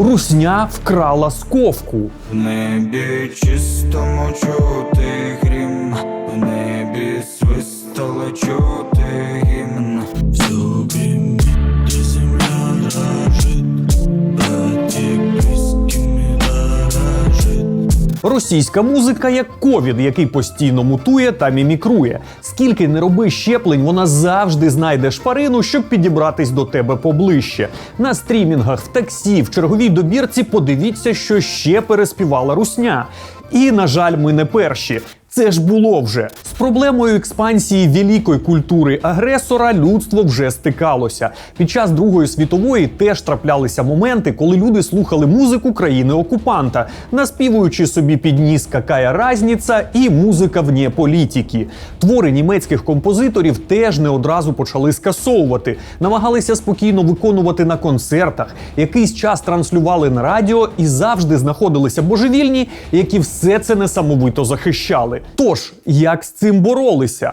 Русня вкрала сковку. В небі чистому чути грім, в небі свистало чути гімн. Російська музика як ковід, який постійно мутує та мімікрує. Скільки не роби щеплень, вона завжди знайде шпарину, щоб підібратись до тебе поближче. На стрімінгах, в таксі, в черговій добірці подивіться, що ще переспівала русня. І, на жаль, ми не перші. Це ж було вже з проблемою експансії великої культури агресора. Людство вже стикалося. Під час Другої світової теж траплялися моменти, коли люди слухали музику країни окупанта, наспівуючи собі під ніс «Какая разниця» і музика вне політики. Твори німецьких композиторів теж не одразу почали скасовувати, намагалися спокійно виконувати на концертах. Якийсь час транслювали на радіо і завжди знаходилися божевільні, які все це несамовито захищали. Тож як з цим боролися?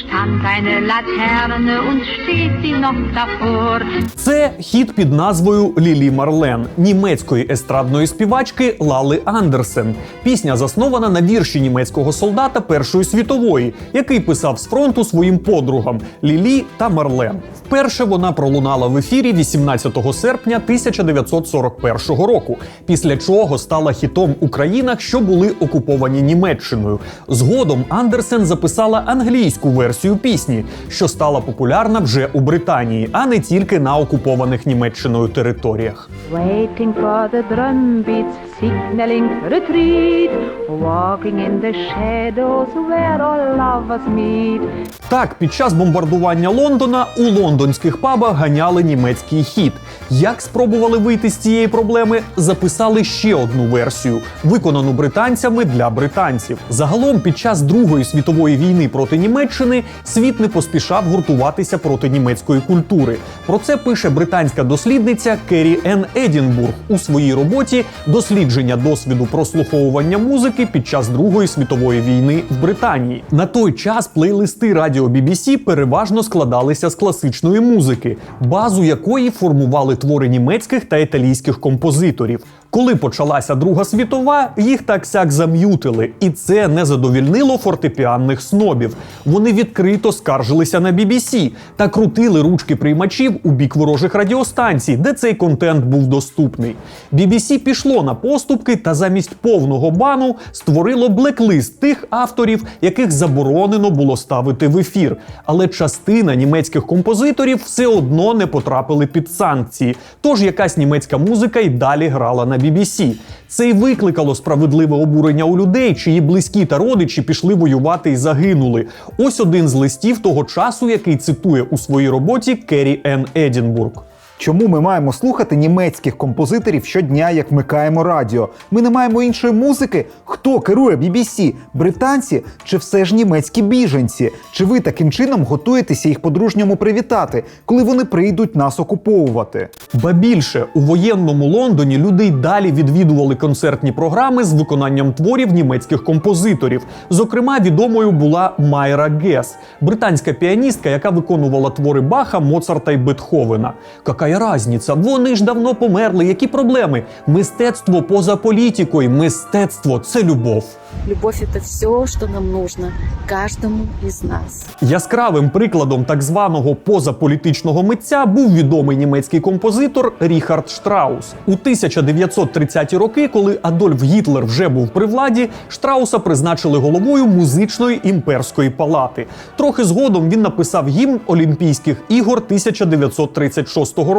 Stand eine Laterne und steht sie noch davor. Це хіт під назвою Лілі Марлен німецької естрадної співачки Лали Андерсен. Пісня заснована на вірші німецького солдата Першої світової, який писав з фронту своїм подругам Лілі та Марлен. Вперше вона пролунала в ефірі 18 серпня 1941 року, після чого стала хітом у країнах, що були окуповані Німеччиною. Згодом Андерсен записала англійську версію пісні, що стала популярна вже у Британії, а не тільки на окупованих Німеччиною територіях. Waiting for the drum beats, signaling retreat, walking in the shadows where all lovers meet. Так, під час бомбардування Лондона у лондонських пабах ганяли німецький хіт. Як спробували вийти з цієї проблеми, записали ще одну версію, виконану британцями для британців. Загалом, під час Другої світової війни проти Німеччини світ не поспішав гуртуватися проти німецької культури. Про це пише британська дослідниця Керрі Ен Едінбург у своїй роботі дослідження досвіду прослуховування музики під час Другої світової війни в Британії. На той час плейлисти радіо BBC переважно складалися з класичної музики, базу якої формували твори німецьких та італійських композиторів. Коли почалася Друга світова, їх так сяк зам'ютили, і це не задовільнило фортепіанних снобів. Вони відкрито скаржилися на BBC та крутили ручки приймачів у бік ворожих радіостанцій, де цей контент був доступний. BBC пішло на поступки та замість повного бану створило блеклист тих авторів, яких заборонено було ставити в ефір. Але частина німецьких композиторів все одно не потрапили під санкції. Тож якась німецька музика й далі грала на BBC. Це й викликало справедливе обурення у людей, чиї близькі та родичі пішли воювати і загинули. Ось один з листів того часу, який цитує у своїй роботі Керрі Ен Едінбург. Чому ми маємо слухати німецьких композиторів щодня, як вмикаємо радіо? Ми не маємо іншої музики. Хто керує BBC? Британці чи все ж німецькі біженці? Чи ви таким чином готуєтеся їх по-дружньому привітати, коли вони прийдуть нас окуповувати? Ба більше у воєнному Лондоні люди й далі відвідували концертні програми з виконанням творів німецьких композиторів. Зокрема, відомою була Майра Гес, британська піаністка, яка виконувала твори Баха, Моцарта й Бетховена. Какая разниця? Вони ж давно померли. Які проблеми? Мистецтво поза політикою. Мистецтво це любов. Любовь – это все, что нам нужно каждому из нас. Яскравим прикладом так званого позаполітичного митця був відомий німецький композитор Ріхард Штраус. У 1930-ті роки, коли Адольф Гітлер вже був при владі, Штрауса призначили головою музичної імперської палати. Трохи згодом він написав гімн Олімпійських ігор 1936 року,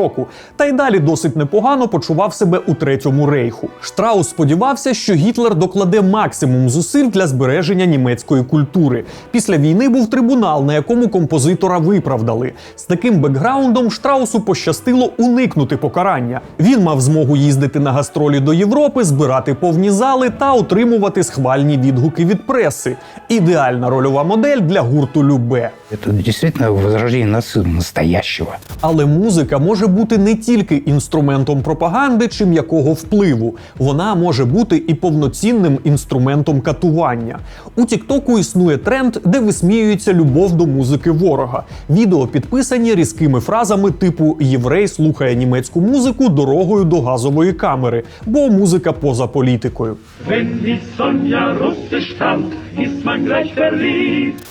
та й далі досить непогано почував себе у третьому рейху. Штраус сподівався, що Гітлер докладе максимум зусиль для збереження німецької культури. Після війни був трибунал, на якому композитора виправдали. З таким бекграундом Штраусу пощастило уникнути покарання. Він мав змогу їздити на гастролі до Європи, збирати повні зали та отримувати схвальні відгуки від преси. Ідеальна рольова модель для гурту Любе. Это действительно возрождение нации настоящего. Але музика може може бути не тільки інструментом пропаганди чи м'якого впливу, вона може бути і повноцінним інструментом катування. У Тіктоку існує тренд, де висміюється любов до музики ворога. Відео підписані різкими фразами типу Єврей слухає німецьку музику дорогою до газової камери, бо музика поза політикою.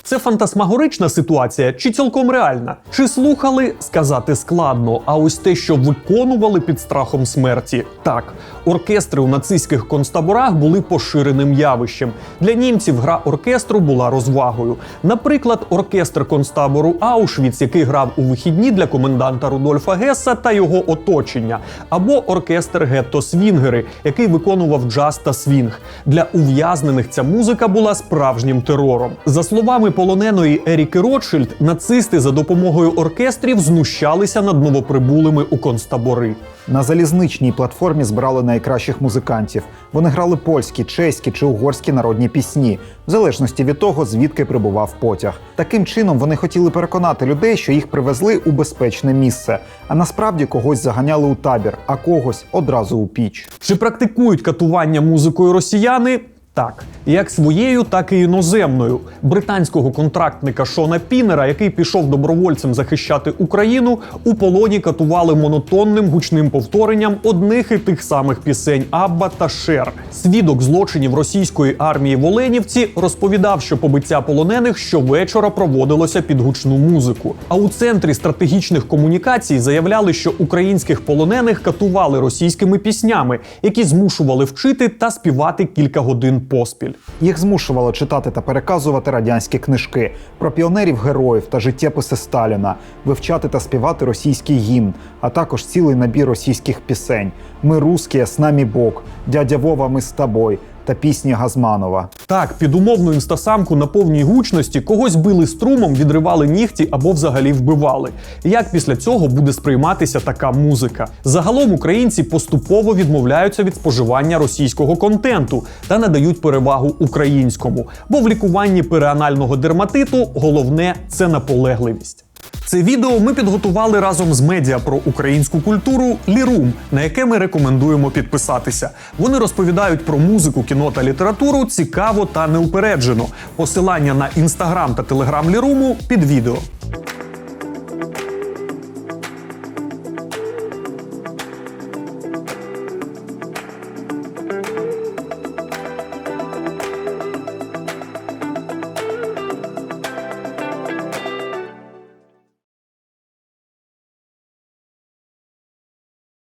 Це фантасмагорична ситуація чи цілком реальна? Чи слухали сказати складно? А ось те, що виконували під страхом смерті, так оркестри у нацистських концтаборах були поширеним явищем. Для німців гра оркестру була розвагою. Наприклад, оркестр концтабору Аушвіц, який грав у вихідні для коменданта Рудольфа Гесса та його оточення, або оркестр Гетто Свінгери, який виконував джаз та свінг. Для ув'язнених ця музика була справжнім терором. За словами полоненої Еріки Ротшильд, нацисти за допомогою оркестрів знущалися над новоприбулими у концтабори. На залізничній платформі збирали найкращих музикантів. Вони грали польські, чеські чи угорські народні пісні, в залежності від того, звідки прибував потяг. Таким чином вони хотіли переконати людей, що їх привезли у безпечне місце, а насправді когось заганяли у табір, а когось одразу у піч. Чи практикують катування музикою росіяни? Так, як своєю, так і іноземною. Британського контрактника Шона Пінера, який пішов добровольцем захищати Україну, у полоні катували монотонним гучним повторенням одних і тих самих пісень Абба та Шер. Свідок злочинів російської армії в Оленівці розповідав, що побиття полонених щовечора проводилося під гучну музику. А у центрі стратегічних комунікацій заявляли, що українських полонених катували російськими піснями, які змушували вчити та співати кілька годин поспіль. Їх змушувало читати та переказувати радянські книжки. Про піонерів героїв та життєписи Сталіна, вивчати та співати російський гімн, а також цілий набір російських пісень: Ми русські, з нами Бог, дядя Вова, ми з тобой та пісні Газманова. Так, під умовну інстасамку на повній гучності когось били струмом, відривали нігті або взагалі вбивали. Як після цього буде сприйматися така музика? Загалом українці поступово відмовляються від споживання російського контенту та надають перевагу українському, бо в лікуванні переанального дерматиту головне це наполегливість. Це відео ми підготували разом з медіа про українську культуру Лірум, на яке ми рекомендуємо підписатися. Вони розповідають про музику, кіно та літературу цікаво та неупереджено. Посилання на інстаграм та телеграм Ліруму під відео.